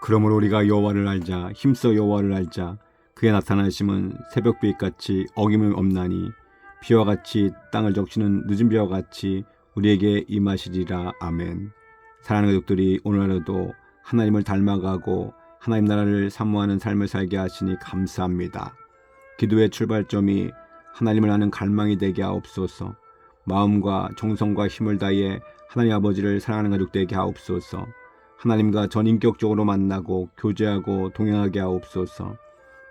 그러므로 우리가 여호와를 알자 힘써 여호와를 알자 그의 나타나심은 새벽빛 같이 어김이 없나니 비와 같이 땅을 적시는 늦은 비와 같이 우리에게 임하시리라 아멘. 사랑하는 가족들이 오늘 하루도 하나님을 닮아가고 하나님 나라를 사모하는 삶을 살게 하시니 감사합니다. 기도의 출발점이 하나님을 아는 갈망이 되게 하옵소서. 마음과 정성과 힘을 다해 하나님 아버지를 사랑하는 가족 되게 하옵소서. 하나님과 전인격적으로 만나고 교제하고 동행하게 하옵소서.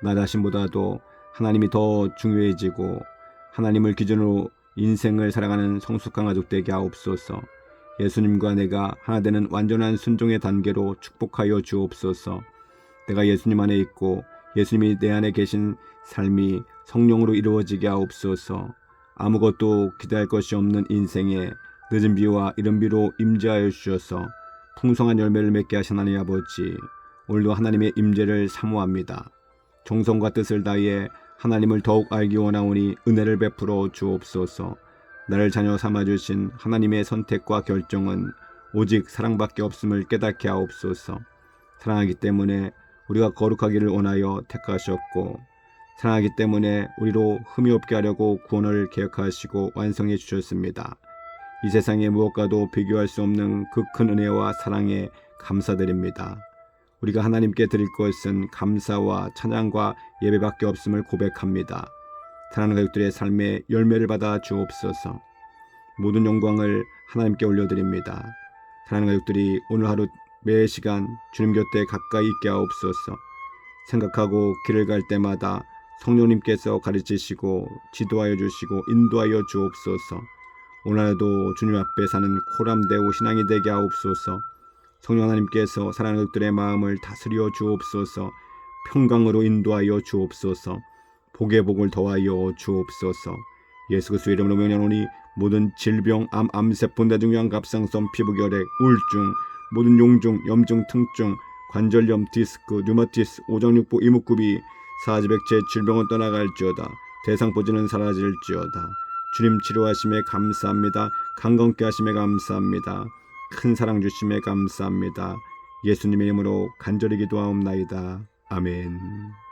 나 자신보다도 하나님이 더 중요해지고 하나님을 기준으로 인생을 살아가는 성숙한 가족 되게 하옵소서. 예수님과 내가 하나 되는 완전한 순종의 단계로 축복하여 주옵소서. 내가 예수님 안에 있고 예수님이 내 안에 계신 삶이 성령으로 이루어지게 하옵소서. 아무것도 기대할 것이 없는 인생에 늦은 비와 이른 비로 임재하여 주셔서 풍성한 열매를 맺게 하신 하나님 아버지 오늘도 하나님의 임재를 사모합니다. 정성과 뜻을 다해 하나님을 더욱 알기 원하오니 은혜를 베풀어 주옵소서. 나를 자녀 삼아 주신 하나님의 선택과 결정은 오직 사랑밖에 없음을 깨닫게 하옵소서. 사랑하기 때문에 우리가 거룩하기를 원하여 택하셨고 사랑하기 때문에 우리로 흠이 없게 하려고 구원을 계획하시고 완성해 주셨습니다. 이 세상의 무엇과도 비교할 수 없는 그 큰 은혜와 사랑에 감사드립니다. 우리가 하나님께 드릴 것은 감사와 찬양과 예배밖에 없음을 고백합니다. 사랑하는 가족들의 삶에 열매를 받아 주옵소서. 모든 영광을 하나님께 올려드립니다. 사랑하는 가족들이 오늘 하루 매 시간 주님 곁에 가까이 있게 하옵소서. 생각하고 길을 갈 때마다 성령님께서 가르치시고 지도하여 주시고 인도하여 주옵소서. 오늘도 주님 앞에 사는 코람대오 신앙이 되게 하옵소서. 성령 하나님께서 사랑하는 것들의 마음을 다스려 주옵소서. 평강으로 인도하여 주옵소서. 복의 복을 더하여 주옵소서. 예수 그리스도 이름으로 명령하노니 모든 질병, 암, 암세포, 뇌중양, 갑상선, 피부결핵, 우울증, 모든 용종, 염증, 통증, 관절염, 디스크, 류마티스, 오장육부, 이목구비, 사지백체 질병은 떠나갈지어다. 대상포진은 사라질지어다. 주님 치료하심에 감사합니다. 강건케 하심에 감사합니다. 큰 사랑 주심에 감사합니다. 예수님의 이름으로 간절히 기도하옵나이다. 아멘.